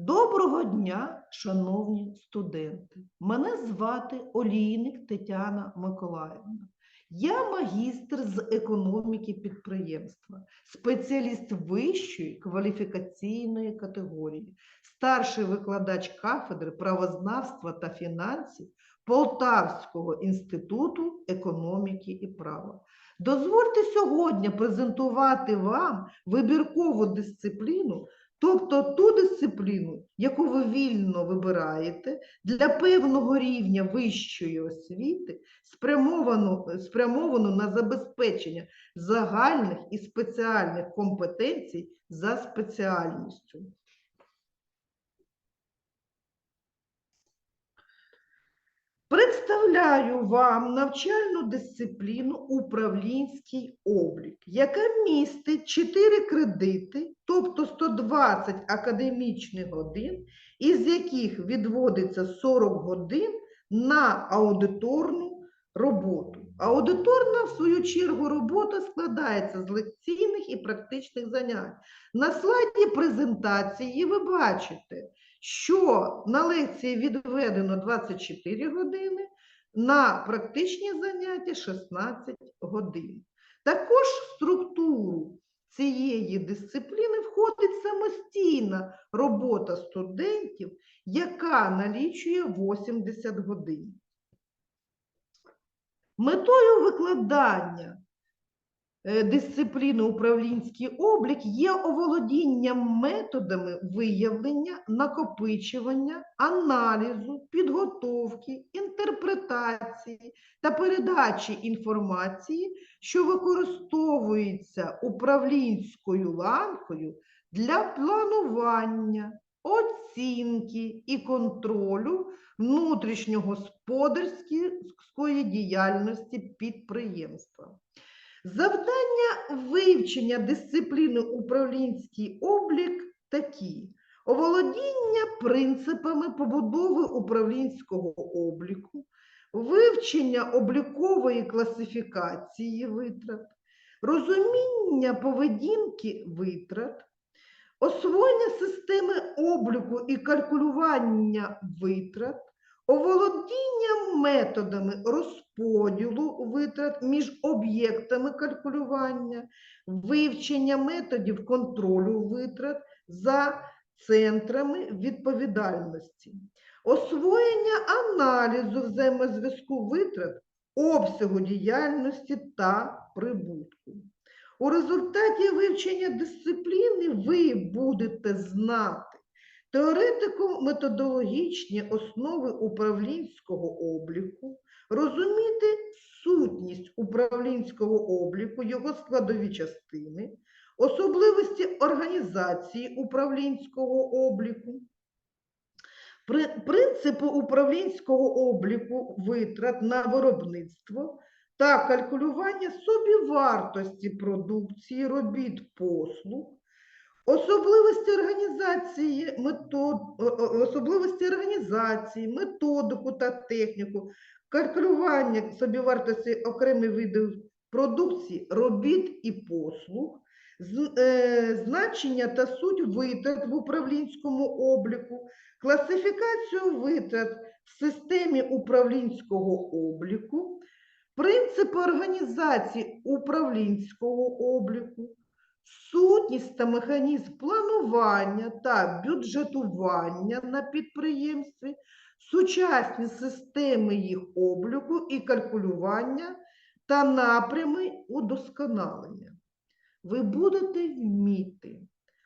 Доброго дня, шановні студенти! Мене звати Олійник Тетяна Миколаївна. Я магістр з економіки підприємства, спеціаліст вищої кваліфікаційної категорії, старший викладач кафедри правознавства та фінансів Полтавського інституту економіки і права. Дозвольте сьогодні презентувати вам вибіркову дисципліну Тобто ту дисципліну, яку ви вільно вибираєте для певного рівня вищої освіти, спрямовану, спрямовану на забезпечення загальних і спеціальних компетенцій за спеціальністю. Представляю вам навчальну дисципліну управлінський облік, яка містить 4 кредити, тобто 120 академічних годин, із яких відводиться 40 годин на аудиторну роботу. Аудиторна, в свою чергу, робота складається з лекційних і практичних занять. На слайді презентації ви бачите, що на лекції відведено 24 години, на практичні заняття 16 годин. Також в структуру цієї дисципліни входить самостійна робота студентів, яка налічує 80 годин. Метою викладання е, дисципліни управлінський облік є оволодіння методами виявлення, накопичування, аналізу, підготовки, інтерпретації та передачі інформації, що використовується управлінською ланкою для планування, оцінки і контролю внутрішньогосподарської діяльності підприємства. Завдання вивчення дисципліни управлінський облік такі: оволодіння принципами побудови управлінського обліку, вивчення облікової класифікації витрат, розуміння поведінки витрат, освоєння системи обліку і калькулювання витрат, оволодіння методами розподілу витрат між об'єктами калькулювання, вивчення методів контролю витрат за центрами відповідальності, освоєння аналізу взаємозв'язку витрат, обсягу діяльності та прибутку. У результаті вивчення дисципліни ви будете знати теоретико-методологічні основи управлінського обліку, розуміти сутність управлінського обліку, його складові частини, особливості організації управлінського обліку, при- принципи управлінського обліку витрат на виробництво та калькулювання собівартості продукції, робіт, послуг, особливості організації, метод, особливості організації, методику та техніку, калькулювання собівартості окремих видів продукції, робіт і послуг, е, значення та суть витрат в управлінському обліку, класифікацію витрат в системі управлінського обліку, принципи організації управлінського обліку, сутність та механізм планування та бюджетування на підприємстві, сучасні системи їх обліку і калькулювання та напрями удосконалення. Ви будете вміти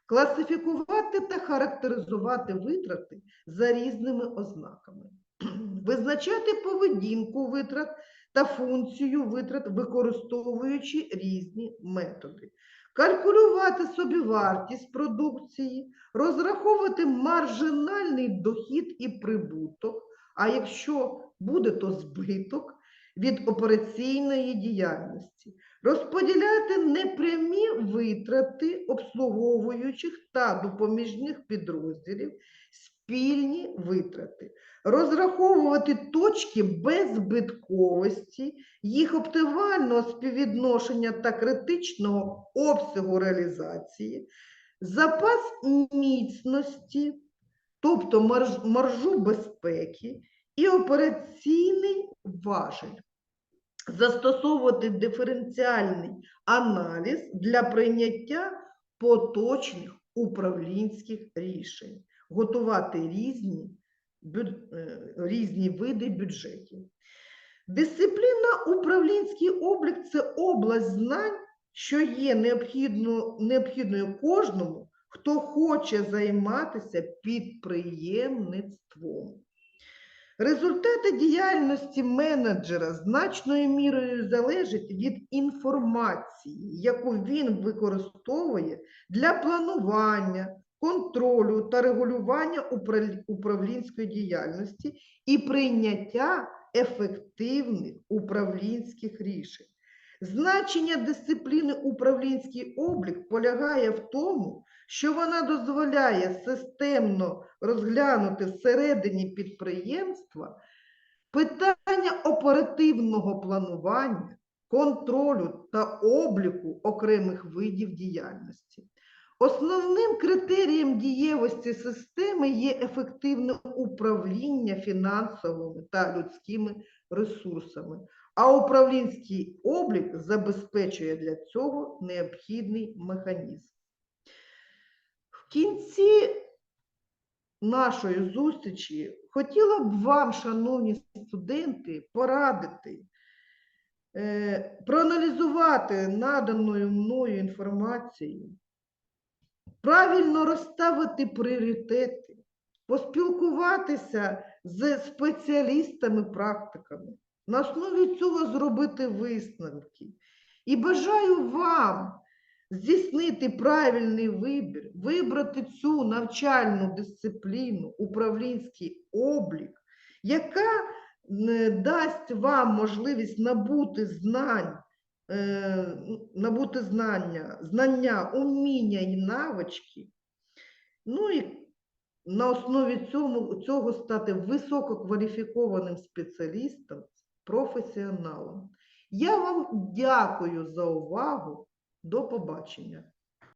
класифікувати та характеризувати витрати за різними ознаками, визначати поведінку витрат та функцію витрат, використовуючи різні методи, калькулювати собівартість продукції, розраховувати маржинальний дохід і прибуток, а якщо буде, то збиток від операційної діяльності, розподіляти непрямі витрати обслуговуючих та допоміжних підрозділів, спільні витрати, розраховувати точки беззбитковості, їх оптимального співвідношення та критичного обсягу реалізації, запас міцності, тобто маржу безпеки і операційний важель. Застосовувати диференціальний аналіз для прийняття поточних управлінських рішень, готувати різні, е, різні види бюджетів. Дисципліна управлінський облік це область знань, що є необхідно, необхідною кожному, хто хоче займатися підприємництвом. Результати діяльності менеджера значною мірою залежать від інформації, яку він використовує для планування, контролю та регулювання управлінської діяльності і прийняття ефективних управлінських рішень. Значення дисципліни управлінський облік полягає в тому, що вона дозволяє системно розглянути всередині підприємства питання оперативного планування, контролю та обліку окремих видів діяльності. Основним критерієм дієвості системи є ефективне управління фінансовими та людськими ресурсами, а управлінський облік забезпечує для цього необхідний механізм. В кінці нашої зустрічі хотіла б вам, шановні студенти, порадити е, проаналізувати наданою мною інформацію, правильно розставити пріоритети, поспілкуватися з спеціалістами-практиками, на основі цього зробити висновки. І бажаю вам здійснити правильний вибір, вибрати цю навчальну дисципліну, управлінський облік, яка дасть вам можливість набути знань, набути знання, знання, уміння і навички. Ну і на основі цього, цього стати висококваліфікованим спеціалістом, професіоналом. Я вам дякую за увагу. До побачення.